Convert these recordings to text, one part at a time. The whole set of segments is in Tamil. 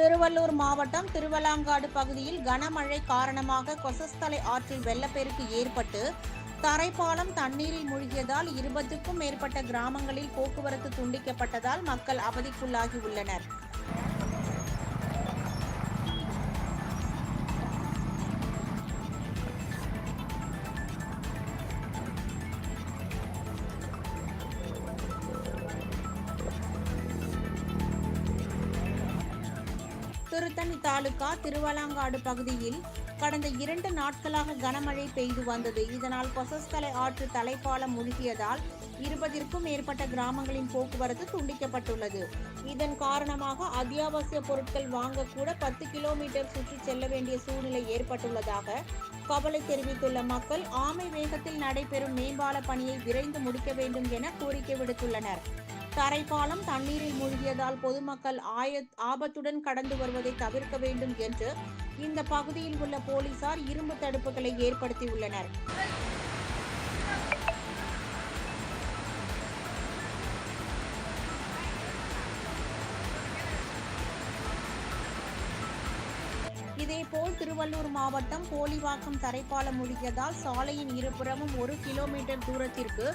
திருவள்ளூர் மாவட்டம் திருவலாங்காடு பகுதியில் கனமழை காரணமாக கொசஸ்தலை ஆற்றில் வெள்ளப்பெருக்கு ஏற்பட்டு தரைப்பாலம் தண்ணீரில் மூழ்கியதால் இருபதுக்கும் மேற்பட்ட கிராமங்களில் போக்குவரத்து துண்டிக்கப்பட்டதால் மக்கள் அவதிக்குள்ளாகி உள்ளனர் திருத்தணி தாலுகா திருவலாங்காடு பகுதியில் கடந்த இரண்டு நாட்களாக கனமழை பெய்து வந்தது. இதனால் கொசஸ்தலை ஆற்று தலைப்பாலம் முழுகியதால் இருபதிற்கும் மேற்பட்ட கிராமங்களின் போக்குவரத்து துண்டிக்கப்பட்டுள்ளது. இதன் காரணமாக அத்தியாவசிய பொருட்கள் வாங்க கூட பத்து கிலோமீட்டர் சுற்றி செல்ல வேண்டிய சூழ்நிலை ஏற்பட்டுள்ளதாக கவலை தெரிவித்துள்ள மக்கள் ஆமை வேகத்தில் நடைபெறும் மேம்பால பணியை விரைந்து முடிக்க வேண்டும் என கோரிக்கை விடுத்துள்ளனர். தரைப்பாலம் தண்ணீரில் மூழ்கியதால் பொதுமக்கள் ஆய ஆபத்துடன் கடந்து வருவதை தவிர்க்க வேண்டும் என்று இந்த பகுதியில் உள்ள போலீசார் இரும்பு தடுப்புகளை ஏற்படுத்தியுள்ளனர். இதேபோல் திருவள்ளூர் மாவட்டம் போலிவாக்கம் தரைப்பாலம் மூழ்கியதால் சாலையின் இருபுறமும் ஒரு கிலோமீட்டர் தூரத்திற்கு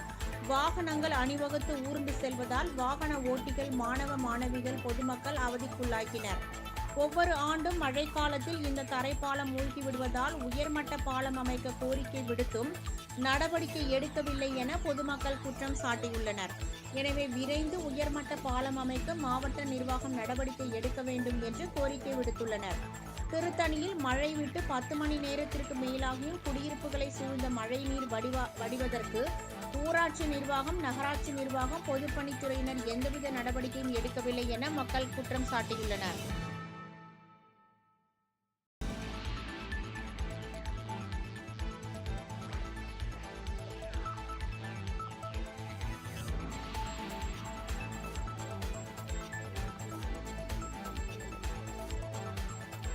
வாகனங்கள் அணிவகுத்து ஊர்ந்து செல்வதால் வாகன ஓட்டிகள் மாணவ மாணவிகள் பொதுமக்கள் அவதிக்குள்ளாகினர் ஒவ்வொரு ஆண்டும் மழைக்காலத்தில் இந்த தரைப்பாலம் மூழ்கி விடுவதால் உயர்மட்ட பாலம் அமைக்க கோரிக்கை விடுத்தும் நடவடிக்கை எடுக்கவில்லை என பொதுமக்கள் குற்றம் சாட்டியுள்ளனர். எனவே விரைந்து உயர்மட்ட பாலம் அமைக்க மாவட்ட நிர்வாகம் நடவடிக்கை எடுக்க வேண்டும் என்று கோரிக்கை விடுத்துள்ளனர். திருத்தணியில் மழை விட்டு பத்து மணி நேரத்திற்கு மேலாகியும் குடியிருப்புகளை சூழ்ந்த மழைநீர் வடிவா வடிவதற்கு ஊராட்சி நிர்வாகம் நகராட்சி நிர்வாகம் பொதுப்பணித்துறையினர் எந்தவித நடவடிக்கையும் எடுக்கவில்லை என மக்கள் குற்றம் சாட்டியுள்ளனர்.